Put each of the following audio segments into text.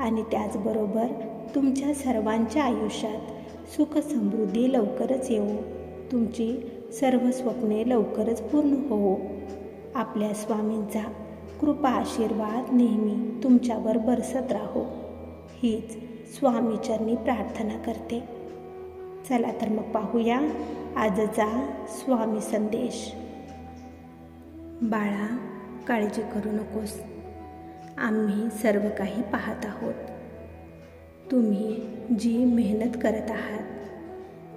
आणि त्याचबरोबर तुमच्या सर्वांच्या आयुष्यात सुख समृद्धी लवकरच येऊ तुमची सर्व स्वप्ने लवकरच पूर्ण होवो. आपल्या स्वामींचा कृपा आशीर्वाद नेहमी तुमच्यावर बरसत राहो. हीच स्वामीचरणी प्रार्थना करते. चला तर मग पाहूया आजचा स्वामी संदेश. बाळा काळजी करू नकोस. आम्ही सर्व काही पाहत आहोत. तुम्ही जी मेहनत करत आहात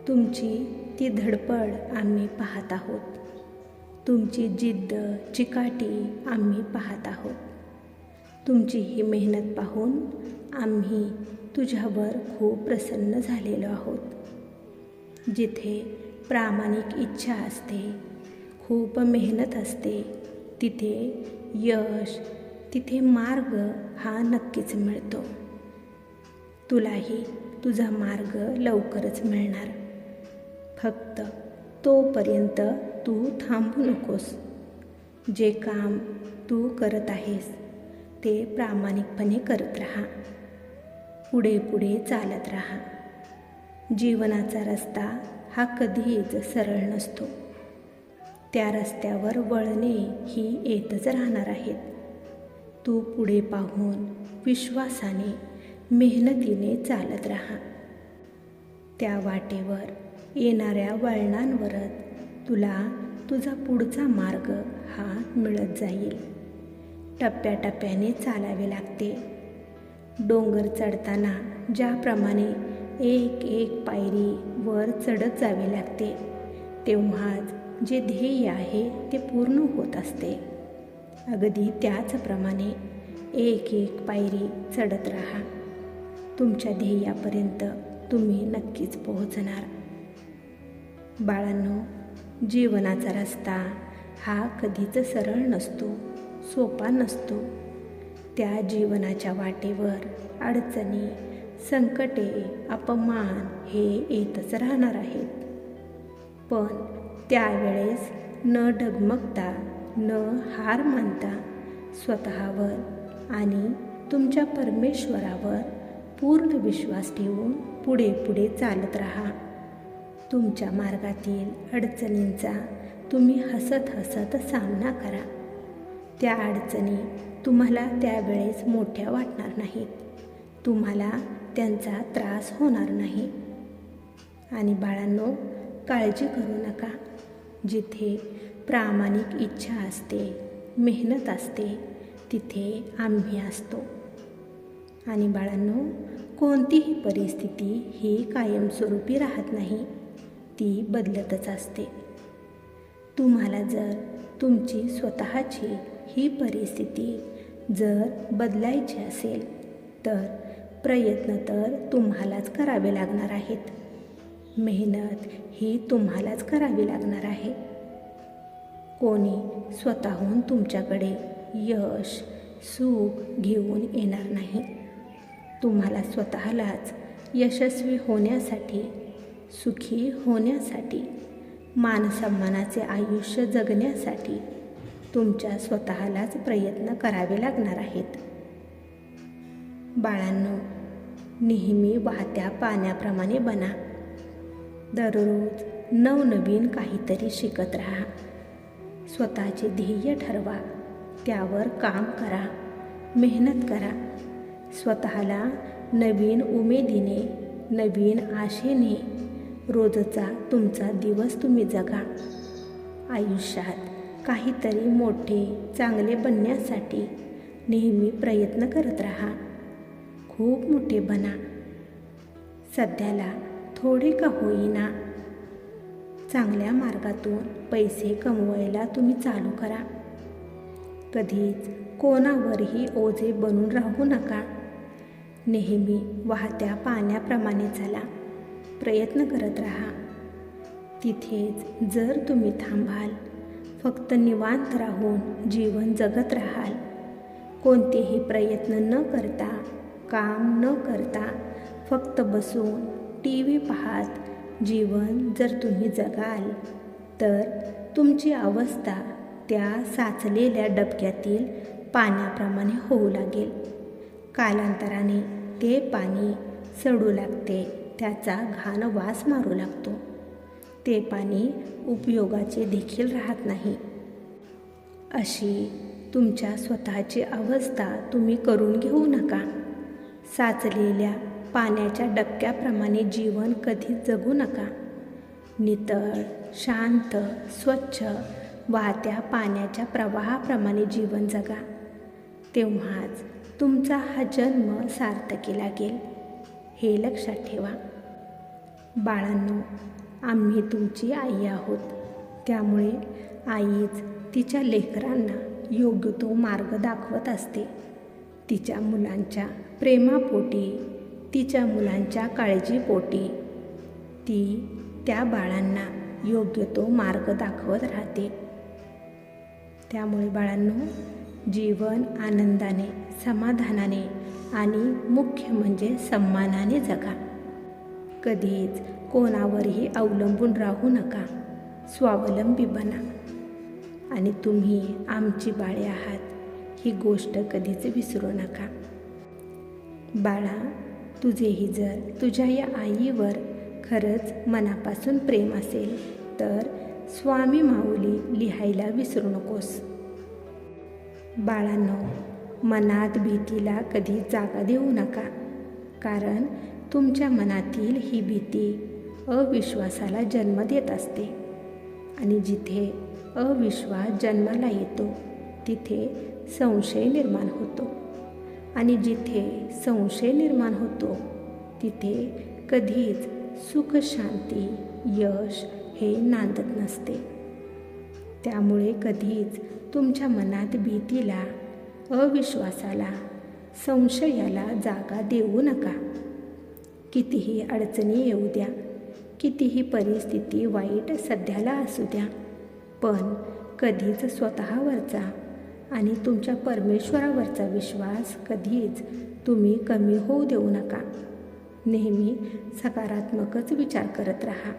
तुमची ती धडपड आम्ही पाहत आहोत. तुमची जिद्द चिकाटी आम्ही पाहत आहोत. तुमची ही मेहनत पाहून आम्ही तुझ्यावर खूप प्रसन्न झालेलो आहोत. जिथे प्रामाणिक इच्छा असते खूप मेहनत असते तिथे यश तिथे मार्ग हा नक्कीच मिळतो. तुलाही तुझा मार्ग लवकरच मिळणार. फक्त तोपर्यंत तू थांबू नकोस. जे काम तू करत आहेस ते प्रामाणिकपणे करत राहा. पुढे पुढे चालत राहा. जीवनाचा रस्ता हा कधीच सरळ नसतो. त्या रस्त्यावर वळणे ही येतच राहणार आहेत. तू पुढे पाहून विश्वासाने मेहनतीने चालत राहा. त्या वाटेवर येणाऱ्या वळणांवरच तुला तुझा पुढचा मार्ग हा मिळत जाईल. टप्प्याटप्प्याने चालावे लागते. डोंगर चढताना ज्याप्रमाणे एक एक पायरी वर चढत जावे लागते तेव्हाच जे ध्येय आहे ते पूर्ण होत असते. अगदी त्याचप्रमाणे एक एक पायरी चढत राहा. तुमच्या ध्येयापर्यंत तुम्ही नक्कीच पोहोचणार. बाळांनो जीवनाचा रस्ता हा कधीच सरळ नसतो सोपा नसतो. त्या जीवनाच्या वाटेवर अडचणी संकटे अपमान हे येतच राहणार आहेत. पण त्यावेळेस न डगमगता न हार मानता स्वतःवर आणि तुमच्या परमेश्वरावर पूर्ण विश्वास ठेवून पुढे पुढे चालत राहा. तुमच्या मार्गातील अडचणींचा तुम्ही हसत हसत सामना करा. त्या अडचणी तुम्हाला त्यावेळेस मोठ्या वाटणार नाहीत. तुम्हाला त्यांचा त्रास होणार नाही. आणि बाळांनो काळजी करू नका. जिथे प्रामाणिक इच्छा असते मेहनत असते तिथे आम्ही असतो. आणि बाळांनो कोणतीही परिस्थिती ही कायमस्वरूपी राहत नाही ती बदलतच असते. तुम्हाला जर तुमची स्वतःची ही परिस्थिती जर बदलायची असेल तर प्रयत्न तर तुम्हालाच करावे लागणार आहेत. मेहनत ही तुम्हालाच करावी लागणार आहे. कोणी स्वतःहून तुमच्याकडे यश सुख घेऊन येणार नाही. तुम्हाला स्वतःलाच यशस्वी होण्यासाठी सुखी होण्यासाठी मानसन्मानाचे आयुष्य जगण्यासाठी तुमच्या स्वतःलाच प्रयत्न करावे लागणार आहेत. बाळांनो नेहमी वाहत्या पाण्याप्रमाणे बना. दररोज नवनवीन काहीतरी शिकत राहा. स्वतःचे ध्येय ठरवा. त्यावर काम करा. मेहनत करा. स्वतःला नवीन उमेदीने नवीन आशेने रोजचा तुमचा दिवस तुम्ही जगा. आयुष्यात काहीतरी मोठे चांगले बनण्यासाठी नेहमी प्रयत्न करत राहा. खूप मोठे बना. सध्याला थोडे का होईना चांगल्या मार्गातून पैसे कमवायला तुम्ही चालू करा. कधीच कोणावरही ओझे बनून राहू नका. नेहमी वाहत्या पाण्याप्रमाणे चला. प्रयत्न करत राहा. तिथेच जर तुम्ही थांबाल फक्त निवांत राहून जीवन जगत राहाल. कोणतेही प्रयत्न न करता काम न करता फक्त बसून टी व्ही पाहत जीवन जर तुम्ही जगाल तर तुमची अवस्था त्या साचलेल्या डबक्यातील पाण्याप्रमाणे होऊ लागेल. कालांतराने ते पाणी सडू लागते त्याचा घाण वास मारू लागतो. ते पाणी उपयोगाचे देखील राहत नाही. अशी तुमच्या स्वतःची अवस्था तुम्ही करून घेऊ नका. साचलेल्या पाण्याच्या डबक्याप्रमाणे जीवन कधी जगू नका. नितळ शांत स्वच्छ वाहत्या पाण्याच्या प्रवाहाप्रमाणे जीवन जगा. तेव्हाच तुमचा हा जन्म सार्थकी लागेल. हे लक्षात ठेवा. बाळांनो आम्ही तुमची आई आहोत. त्यामुळे आईच तिच्या लेकरांना योग्य तो मार्ग दाखवत असते. तिच्या मुलांच्या प्रेमापोटी तिच्या मुलांच्या काळजीपोटी ती त्या बाळांना योग्य तो मार्ग दाखवत राहते. त्यामुळे बाळांनो जीवन आनंदाने समाधानाने आणि मुख्य म्हणजे सन्मानाने जगा. कधीच कोणावरही अवलंबून राहू नका. स्वावलंबी बना. आणि तुम्ही आमची बाळे आहात ही गोष्ट कधीच विसरू नका. बाळा तुझेही जर तुझ्या या आईवर खरंच मनापासून प्रेम असेल तर स्वामी माऊली लिहायला विसरू नकोस. बाळांनो मनात भीतीला कधी जागा देऊ नका कारण तुमच्या मनातील ही भीती अविश्वासाला जन्म देत असते. आणि जिथे अविश्वास जन्माला येतो तिथे संशय निर्माण होतो. आणि जिथे संशय निर्माण होतो तिथे कधीच सुख शांती यश हे नांदत नसते. त्यामुळे कधीच तुमच्या मनात भीतीला अविश्वासाला संशयाला जागा देऊ नका. कितीही अडचणी येऊ द्या कितीही परिस्थिती वाईट सध्याला असू द्या पण कधीच स्वतःवरचा आणि तुमच्या परमेश्वरावरचा विश्वास कधीच तुम्ही कमी होऊ देऊ नका. नेहमी सकारात्मकच विचार करत राहा.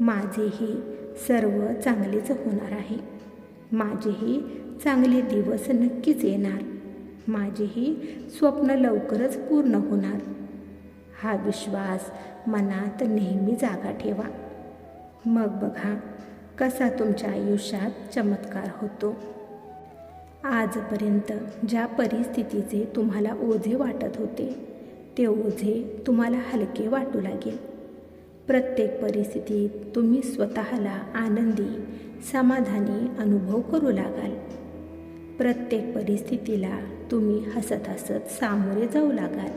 माझेही सर्व चांगलेच होणार आहे. माझेही चांगले दिवस नक्कीच येणार. माझेही स्वप्न लवकरच पूर्ण होणार. हा विश्वास मनात नेहमी जागा ठेवा. मग बघा कसा तुमच्या आयुष्यात चमत्कार होतो. आजपर्यंत ज्या परिस्थितीचे तुम्हाला ओझे वाटत होते ते ओझे तुम्हाला हलके वाटू लागेल. प्रत्येक परिस्थितीत तुम्ही स्वतःला आनंदी समाधानी अनुभव करू लागाल. प्रत्येक परिस्थितीला तुम्ही हसत हसत सामोरे जाऊ लागाल.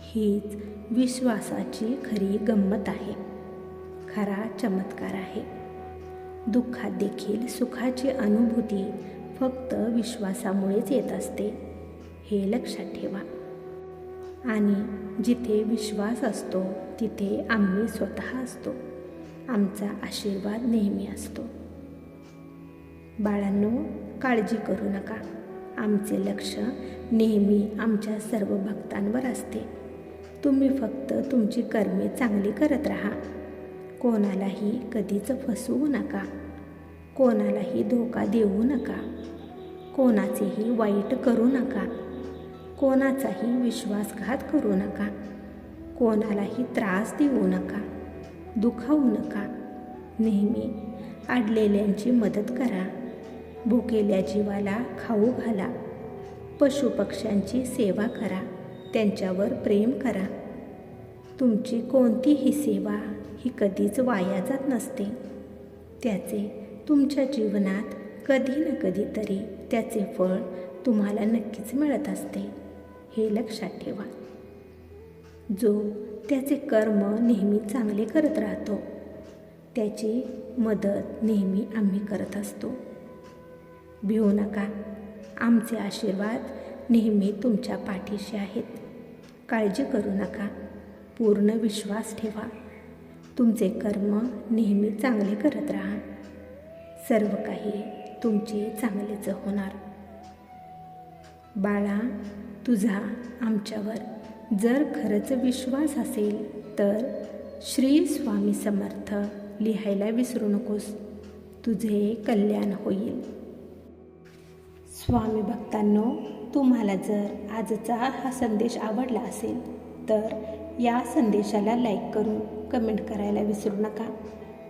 हीच विश्वासाची खरी गंमत आहे. खरा चमत्कार आहे. दुःखात देखील सुखाची अनुभूती फक्त विश्वासामुळेच येत असते. हे लक्षात ठेवा. आणि जिथे विश्वास असतो तिथे आम्ही स्वतः असतो. आमचा आशीर्वाद नेहमी असतो. बाळांनो काळजी करू नका. आमचे लक्ष नेहमी आमच्या सर्व भक्तांवर असते. तुम्ही फक्त तुमची कर्मे चांगली करत राहा. कोणालाही कधीच फसवू नका. कोणालाही धोका देऊ नका. कोणाचेही वाईट करू नका. कोणाचाही विश्वासघात करू नका. कोणालाही त्रास देऊ नका. दुखावू नका. नेहमी अडलेल्यांची मदत करा. भुकेल्या जीवाला खाऊ घाला. पशुपक्ष्यांची सेवा करा. त्यांच्यावर प्रेम करा. तुमची कोणतीही सेवा ही कधीच वाया जात नसते. त्याचे तुमच्या जीवनात कधी ना कधीतरी त्याचे फळ तुम्हाला नक्कीच मिळत असते. हे लक्षात ठेवा. जो त्याचे कर्म नेहमी चांगले करत राहतो त्याची मदत नेहमी आम्ही करत असतो. भिवू नका. आमचे आशीर्वाद नेहमी तुमच्या पाठीशी आहेत. काळजी करू नका. पूर्ण विश्वास ठेवा. तुमचे कर्म नेहमी चांगले करत राहा. सर्व काही तुमचे चांगलेच होणार. बाळा तुझा आमच्यावर जर खरंच विश्वास असेल तर श्री स्वामी समर्थ लिहायला विसरू नकोस. तुझे कल्याण होईल. स्वामी भक्तांनो तुम्हाला जर आजचा हा संदेश आवडला असेल तर या संदेशाला लाईक करून कमेंट करायला विसरू नका.